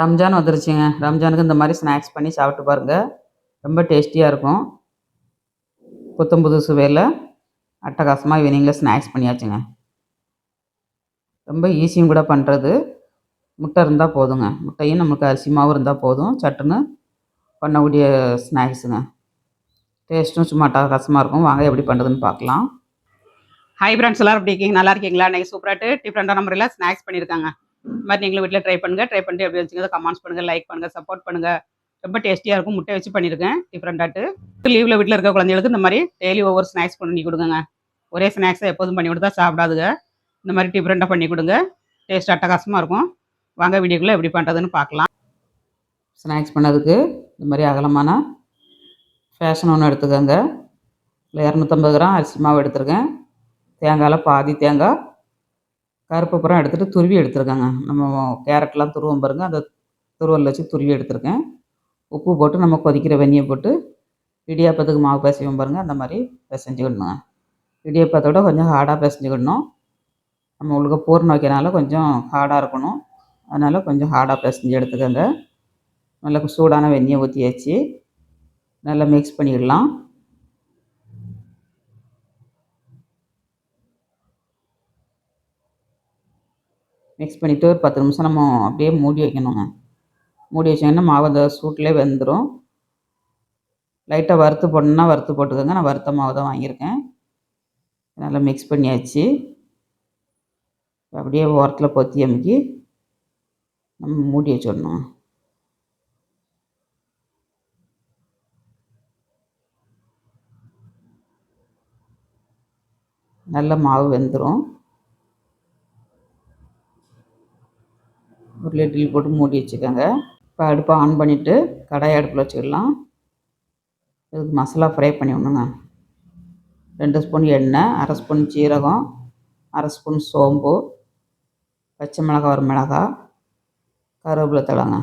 ரம்ஜான் வந்துருச்சுங்க. ரம்ஜானுக்கு இந்த மாதிரி ஸ்நாக்ஸ் பண்ணி சாப்பிட்டு பாருங்கள் ரொம்ப டேஸ்டியாக இருக்கும். புத்தம் புது சுவையில் அட்டகாசமாக ஈவினிங்கில் ஸ்நாக்ஸ் பண்ணியாச்சுங்க. ரொம்ப ஈஸியும் கூட பண்ணுறது முட்டை இருந்தால் போதுங்க. முட்டையும் நமக்கு அரிசி மாவு இருந்தால் போதும். சட்டுன்னு பண்ணக்கூடிய ஸ்நாக்ஸுங்க டேஸ்ட்டும் சும்மா அட்டகாசமாக இருக்கும். வாங்க எப்படி பண்ணுறதுன்னு பார்க்கலாம் ஹை ஃப்ரெண்ட்ஸ் எல்லாரும் எப்படி இருக்கீங்க? நல்லா இருக்கீங்களா? இன்னைக்கு சூப்பராட்டு டிஃப்ரெண்டான முறையில் ஸ்நாக்ஸ் பண்ணியிருக்காங்க. இந்த மாதிரி நீங்களும் வீட்டில் ட்ரை பண்ணுங்கள் ட்ரை பண்ணிட்டு எப்படி வச்சுங்க கமெண்ட்ஸ் பண்ணுங்கள் லைக் பண்ணுங்கள் சப்போர்ட் பண்ணுங்கள் ரொம்ப டேஸ்டியாக இருக்கும். முட்டை வச்சு பண்ணியிருக்கேன் டிஃப்ரெண்டாட்டு லீவில் வீட்டில் இருக்க குழந்தைகளுக்கு இந்த மாதிரி டெய்லி ஒவ்வொரு ஸ்நாக்ஸ் பண்ணி கொடுங்க ஒரே ஸ்நாக்ஸை எப்போதும் பண்ணி கொடுத்தா சாப்பிடாதுங்க. இந்த மாதிரி டிஃப்ரெண்ட்டாக பண்ணி கொடுங்க. டேஸ்ட் அட்டகாசமாக இருக்கும். வாங்க வீடியோக்குள்ளே எப்படி பண்ணுறதுன்னு பார்க்கலாம். ஸ்நாக்ஸ் பண்ணதுக்கு இந்த மாதிரி அகலமான ஃபேஷன் ஒன்று எடுத்துக்கோங்க. இல்லை இரநூத்தம்பது கிராம் அரிசி மாவு எடுத்துருக்கேன். தேங்காயில் பாதி தேங்காய் கருப்பு புறம் எடுத்துகிட்டு துருவி எடுத்துருக்கேங்க. நம்ம கேரட்லாம் துருவம் பாருங்கள் அந்த துருவல் வச்சு துருவி எடுத்துருக்கேன். உப்பு போட்டு நம்ம கொதிக்கிற வெந்நியை போட்டு இடியாப்பத்துக்கு மாவு பிசைவோம் பாருங்கள் அந்த மாதிரி பிசைஞ்சுக்கிடணுங்க இடியாப்பத்தோட கொஞ்சம் ஹார்டாக பிசைஞ்சுக்கிடணும் நம்ம உங்களுக்கு பூர்ணம் வைக்கிறனால கொஞ்சம் ஹார்டாக இருக்கணும். அதனால் கொஞ்சம் ஹார்டாக பிசைஞ்சு எடுத்துக்கோங்க. நல்லா சூடான வெந்நியை ஊற்றி வச்சு நல்லா மிக்ஸ் பண்ணிடலாம். மிக்ஸ் பண்ணிவிட்டு ஒரு பத்து நிமிஷம் நம்ம அப்படியே மூடி வைக்கணுங்க. மூடி வச்சிங்கன்னா மாவு அந்த சூட்லேயே வெந்துடும் லைட்டாக வறுத்து போடணுன்னா வறுத்து போட்டுக்கோங்க. நான் வறுத்த மாவு தான் வாங்கியிருக்கேன். நல்லா மிக்ஸ் பண்ணியாச்சு. அப்படியே ஓரத்தில் பொத்தி அமுக்கி நம்ம மூடி வச்சிடணும். நல்ல மாவு வெந்துடும் ஒரு போட்டு மூடி வச்சுக்கோங்க. இப்போ அடுப்பை ஆன் பண்ணிவிட்டு கடாய் அடுப்பில் வச்சுக்கலாம். இதுக்கு மசாலா ஃப்ரை பண்ணி விடணுங்க. ரெண்டு ஸ்பூன் எண்ணெய் அரை ஸ்பூன் சீரகம் அரை ஸ்பூன் சோம்பு பச்சை மிளகாய் ஒரு மிளகாய் கருவேப்பிலை தழங்க.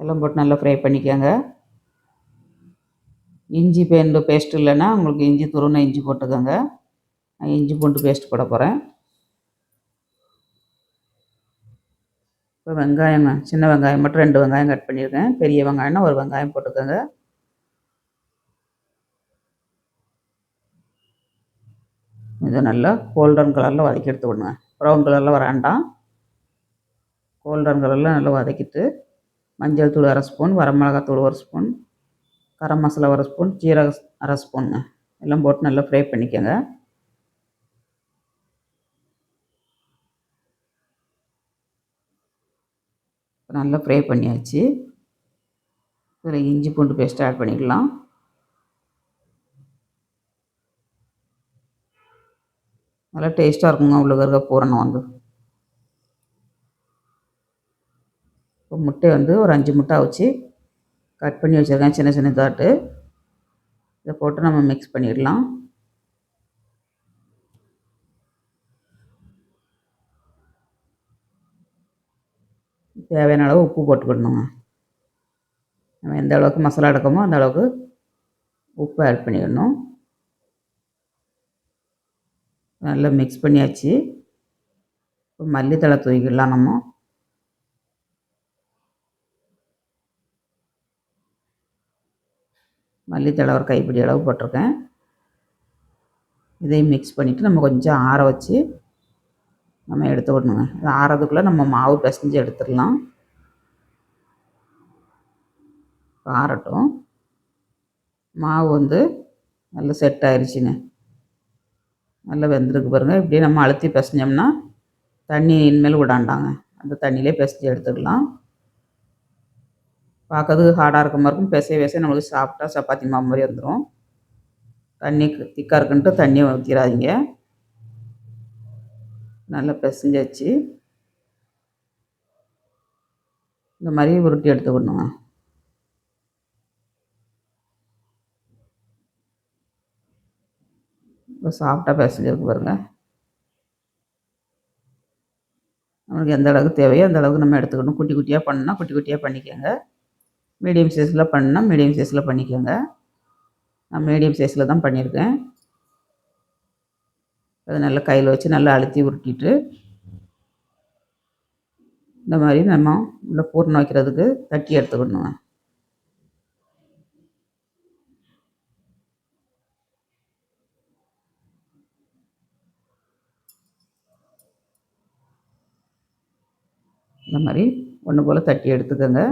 எல்லாம் போட்டு நல்லா ஃப்ரை பண்ணிக்கோங்க. இஞ்சி பேண்டு பேஸ்ட் இல்லைன்னா உங்களுக்கு இஞ்சி துருவின இஞ்சி போட்டுக்கோங்க. நான் இஞ்சி பூண்டு பேஸ்ட் போட போகிறேன் இப்போ வெங்காயங்க சின்ன வெங்காயம் மட்டும் ரெண்டு வெங்காயம் கட் பண்ணியிருக்கேன். பெரிய வெங்காயம்னா ஒரு வெங்காயம் போட்டுக்கோங்க. இதை நல்லா கோல்டன் கலரில் வதக்கி எடுத்து விடுங்க. ப்ரௌன் கலரில் வராண்டாம் கோல்டன் கலரில் நல்லா வதக்கிட்டு மஞ்சள் தூள் அரை ஸ்பூன் வரமிளகாத்தூள் ஒரு ஸ்பூன் கரம் மசாலா ஒரு ஸ்பூன் ஜீரக அரை ஸ்பூனுங்க எல்லாம் போட்டு நல்லா ஃப்ரை பண்ணிக்கோங்க. நல்லா ஃப்ரை பண்ணியாச்சு. இதில் இஞ்சி பூண்டு பேஸ்ட் ஆட் பண்ணிக்கலாம். நல்லா டேஸ்ட்டாக இருக்குங்க உள்ள இருக்க பூரணம் வந்து. இப்போ முட்டை வந்து ஒரு அஞ்சு முட்டை வச்சு கட் பண்ணி வச்சுருக்கேன் சின்ன சின்ன தாட்டு இதை போட்டு நம்ம மிக்ஸ் பண்ணிடலாம். தேவையான அளவு உப்பு போட்டுக்கிடணுங்க நம்ம எந்த அளவுக்கு மசாலா எடுக்கமோ அந்த அளவுக்கு உப்பு ஆட் பண்ணிடணும். நல்லா மிக்ஸ் பண்ணியாச்சு. இப்போ மல்லித்தழை தூக்கிடலாம் நம்ம. மல்லித்தலை ஒரு கைப்பிடி அளவு போட்டிருக்கேன். இதையும் மிக்ஸ் பண்ணிவிட்டு நம்ம கொஞ்சம் ஆற வச்சு நம்ம எடுத்து விடணுங்க இது ஆறதுக்குள்ளே நம்ம மாவு பிசைஞ்சு எடுத்துடலாம். ஆறட்டும். மாவு வந்து நல்லா செட் ஆயிடுச்சுங்க நல்லா வெந்திருக்கு பாருங்கள் இப்படியே நம்ம அழுத்தி பிசைஞ்சோம்னா தண்ணி இனிமேல் விடாண்டாங்க. அந்த தண்ணியிலே பிசைஞ்சு எடுத்துக்கலாம் பார்க்கறதுக்கு ஹார்டாக இருக்க மாதிரி இருக்கும். பிசைய பிசை நம்மளுக்கு சாப்பிட்டா சப்பாத்தி மாவு மாதிரி வந்துடும் தண்ணி திக்காக இருக்குன்ட்டு தண்ணியை ஊற்றிடாதீங்க நல்லா பிசைஞ்சாச்சு. இந்த மாதிரி உருட்டி எடுத்துக்கணுங்க இப்போ சாஃப்டாக பிசைஞ்சிருக்கு பாருங்கள் நம்மளுக்கு எந்த அளவுக்கு தேவையோ அந்த அளவுக்கு நம்ம எடுத்துக்கணும். குட்டி குட்டியாக பண்ணால் குட்டி குட்டியாக பண்ணிக்கோங்க. மீடியம் சைஸில் பண்ணால் மீடியம் சைஸில் பண்ணிக்கோங்க. நான் மீடியம் சைஸில் தான் பண்ணியிருக்கேன். அதை நல்லா கையில் வச்சு நல்லா அழுத்தி உருட்டிட்டு இந்த மாதிரி நம்ம உள்ள பூர்ணம் வைக்கிறதுக்கு தட்டி எடுத்துக்கணுங்க. இந்த மாதிரி ஒன்று போல் தட்டி எடுத்துக்கோங்க.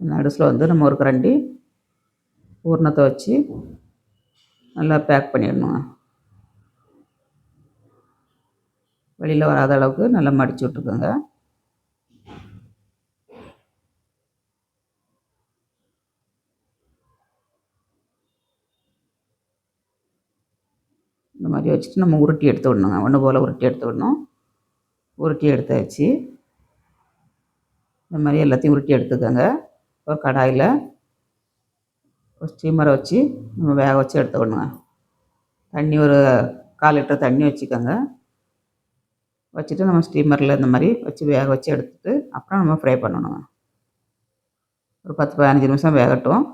நடுசில் வந்து நம்ம ஒரு கரண்டி பூர்ணத்தை வச்சு நல்லா பேக் பண்ணிடணுங்க. வெளியில் வராத அளவுக்கு நல்லா மடித்து விட்டுக்கோங்க. இந்த மாதிரி வச்சுட்டு நம்ம உருட்டி எடுத்து விடணுங்க. ஒன்று போல் உருட்டி எடுத்து விடணும். உருட்டி எடுத்தாச்சு. இந்த மாதிரி எல்லாத்தையும் உருட்டி எடுத்துக்கோங்க. ஒரு கடாயில் ஒரு ஸ்டீமரை வச்சு நம்ம வேக வச்சு எடுத்துக்கணுங்க தண்ணி ஒரு கால் லிட்டர் தண்ணி வச்சுக்கோங்க. வச்சுட்டு நம்ம ஸ்டீமரில் இந்த மாதிரி வச்சு வேக வச்சு எடுத்துட்டு அப்புறம் நம்ம ஃப்ரை பண்ணணும். ஒரு பத்து பதினஞ்சு நிமிஷம் வேகட்டும்.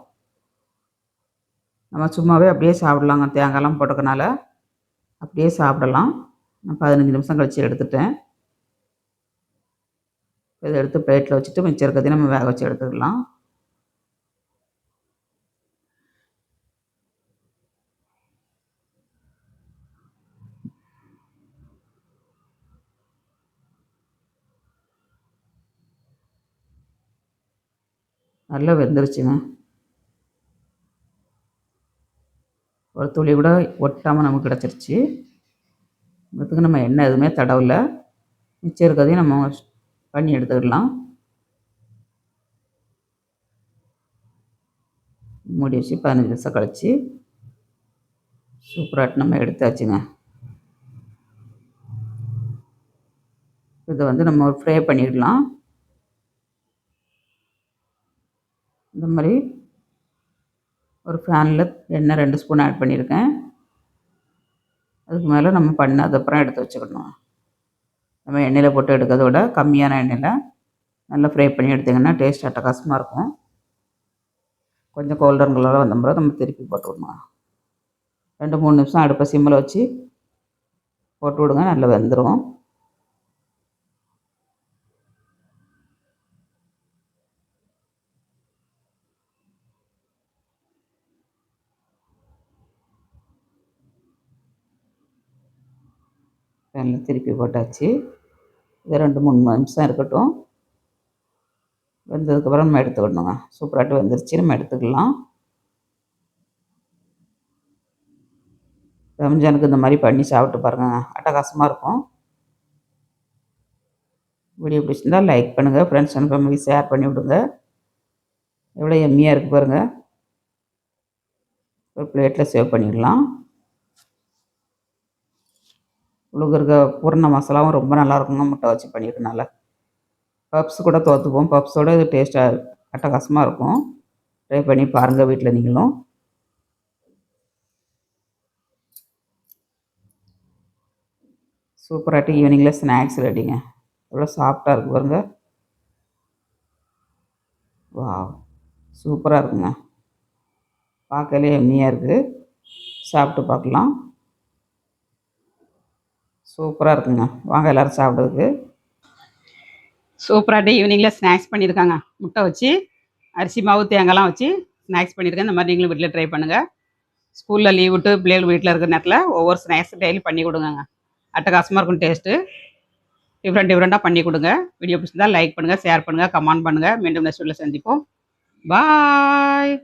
நம்ம சும்மாவே அப்படியே சாப்பிட்லாங்க. தேங்காயெல்லாம் போட்டுக்கனால அப்படியே சாப்பிடலாம். நான் பதினஞ்சு நிமிஷம் கழித்து எடுத்துட்டேன். இதை எடுத்து பிளேட்டில் வச்சுட்டு மிச்சம் இருக்கிறதையும் நம்ம வேக வச்சு எடுத்துக்கலாம். நல்லா வெந்துருச்சுங்க. ஒரு துளி கூட ஒட்டாமல் நமக்கு கிடச்சிருச்சு. இதுக்கு நம்ம எண்ணெய் எதுவுமே தடவலை. மிச்சம் இருக்கிறதையும் நம்ம பண்ணி எடுத்துக்கிடலாம் மூடி வச்சு பதினஞ்சு நிமிஷம் கழிச்சு சூப்பராட்டு நம்ம எடுத்தாச்சுங்க. இதை வந்து நம்ம ஃப்ரை பண்ணிடலாம். இந்த மாதிரி ஒரு ஃபேனில் எண்ணெய் ரெண்டு ஸ்பூன் ஆட் பண்ணியிருக்கேன். அதுக்கு மேலே நம்ம பண்ணதுக்கப்புறம் எடுத்து வச்சுக்கணும். நம்ம எண்ணெயில் போட்டு எடுக்கிறத விட கம்மியான எண்ணெயில் நல்லா ஃப்ரை பண்ணி எடுத்திங்கன்னா டேஸ்ட் அட்டகாசமாக இருக்கும். கொஞ்சம் கோல்டன் கலராக வந்த பிறகு நம்ம திருப்பி போட்டுவிடணும் ரெண்டு மூணு நிமிஷம் அடுப்பை சிம்மில் வச்சு போட்டு விடுங்க நல்லா வெந்துடும் பேனில் திருப்பி போட்டாச்சு. இது ரெண்டு மூணு நிமிஷம் இருக்கட்டும். வெந்ததுக்கப்புறம் நம்ம எடுத்துக்கணுங்க. சூப்பராட்டு வெந்துருச்சு. நம்ம எடுத்துக்கலாம். ரம்ஜானுக்கு இந்த மாதிரி பண்ணி சாப்பிட்டு பாருங்கள் அட்டகாசமாக இருக்கும். வீடியோ பிடிச்சிருந்தால் லைக் பண்ணுங்கள் ஃப்ரெண்ட்ஸ் அண்ட் ஃபேமிலி ஷேர் பண்ணி விடுங்க. எவ்வளோ எம்மியாக இருக்குது பாருங்கள் ஒரு பிளேட்டில் சேவ் பண்ணிடலாம். உள்ளுக்கு இருக்க பூர்ண மசாலாவும் ரொம்ப நல்லா இருக்குங்க முட்டை வச்சு பண்ணியிருக்கனால. பப்ஸ் கூட தோற்றுப்போம் பப்ஸோட இது டேஸ்ட்டாக அட்டகாசமாக இருக்கும். ட்ரை பண்ணி பாருங்கள் வீட்டில் நீங்களும். சூப்பராகிட்டு ஈவினிங்கில் ஸ்நாக்ஸ் ரெடிங்க எவ்வளோ சாஃப்டாக இருக்கு பாருங்க. வா சூப்பராக இருக்குங்க. பார்க்கலே எம்மியாக இருக்குது சாப்பிட்டு பார்க்கலாம். சூப்பராக இருக்குங்க. வாங்க எல்லோரும் சாப்பிட்றதுக்கு. டே ஈவினிங்கில் ஸ்நாக்ஸ் பண்ணியிருக்காங்க. முட்டை வச்சு அரிசி மாவு தேங்காய்லாம் வச்சு ஸ்நாக்ஸ் பண்ணியிருக்கேன். இந்த மாதிரி நீங்களும் வீட்டில் ட்ரை பண்ணுங்கள் ஸ்கூலில் லீவ் விட்டு பிள்ளைகள் வீட்டில் இருக்கிற நேரத்தில் ஒவ்வொரு ஸ்நாக்ஸ் டெய்லி பண்ணி கொடுங்கங்க. அட்டகாசமாக இருக்கும் டேஸ்ட்டு டிஃப்ரெண்ட் டிஃப்ரெண்ட்டாக பண்ணி கொடுங்க. வீடியோ பிடிச்சிருந்தால் லைக் பண்ணுங்கள் ஷேர் பண்ணுங்கள் கமெண்ட் பண்ணுங்கள் மீண்டும் நெக்ஸ்ட் வீடியோவில் சந்திப்போம். பாய்